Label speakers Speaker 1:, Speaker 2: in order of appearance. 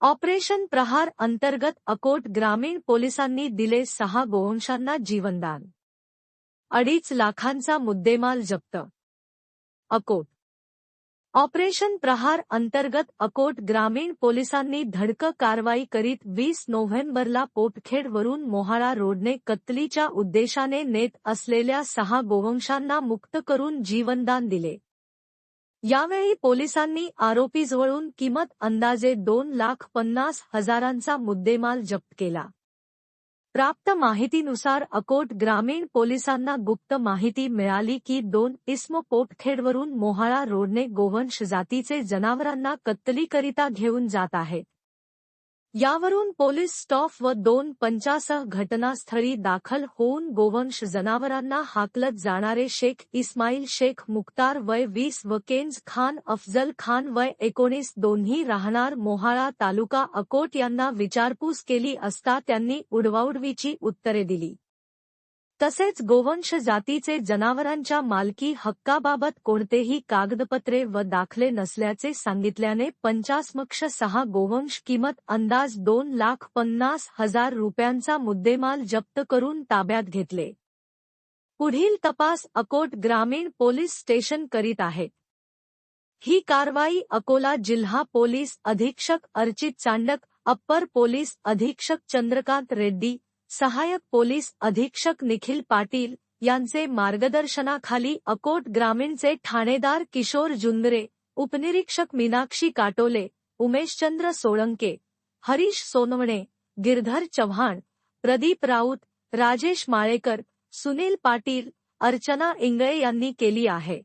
Speaker 1: Operation प्रहार अंतर्गत अकोट ग्रामीण पोलिसांनी दिले सहा गोवंशांना जीवनदान. अडीच लाखांचा मुद्देमाल जप्त. अकोट. ऑपरेशन प्रहार अंतर्गत अकोट ग्रामीण पोलिसांनी धडक कारवाई करीत वीस नोव्हेंबरला पोटखेडवरून मोहाळा रोडने कत्तलीच्या उद्देशाने नेत असलेल्या सहा गोवंशांना मुक्त करून जीवनदान दिले. यावेळी पोलिसांनी आरोपी जवळून किमत अंदाजे दोन लाख पन्नास हजारांचा मुद्देमाल जप्त केला. प्राप्त माहितीनुसार अकोट ग्रामीण पोलिसांना गुप्त माहिती मिळाली की दोन इस्म पोटखेडवरून मोहाळा रोडने गोवंश जातीचे जनावरांना कत्तलीकरिता घेऊन जात आहेत यावरून पोलीस स्टॉफ व दोन पंचासह घटनास्थळी दाखल होऊन गोवंश जनावरांना हाकलत जाणारे शेख इस्माईल शेख मुक्तार वय वीस व केन्ज खान अफजल खान वय एकोणीस दोन्ही राहणार मोहाळा तालुका अकोट यांना विचारपूस केली असता त्यांनी उडवाउडवीची उत्तरे दिली. तसेच गोवंश जातीचे जनावरांच्या मालकी हक्काबाबत कोणतेही कागदपत्रे व दाखले नसल्याचे सांगितल्याने पंचासमक्ष सहा गोवंश किमत अंदाज दोन लाख पन्नास हजार रुपयांचा मुद्देमाल जप्त करून ताब्यात घेतले. पुढील तपास अकोट ग्रामीण पोलीस स्टेशन करीत आहेत ही कारवाई अकोला जिल्हा पोलीस अधीक्षक अर्चित चांडक अप्पर पोलीस अधीक्षक चंद्रकांत रेड्डी सहाय्यक पोलीस अधीक्षक निखिल पाटील यांचे मार्गदर्शनाखाली अकोट ग्रामीणचे ठाणेदार किशोर जुंदरे, उपनिरीक्षक मीनाक्षी काटोले, उमेशचंद्र सोळंके, हरीश सोनवणे, गिरधर चव्हाण, प्रदीप राऊत, राजेश माळेकर, सुनील पाटील, अर्चना इंगळे यांनी केली आहे.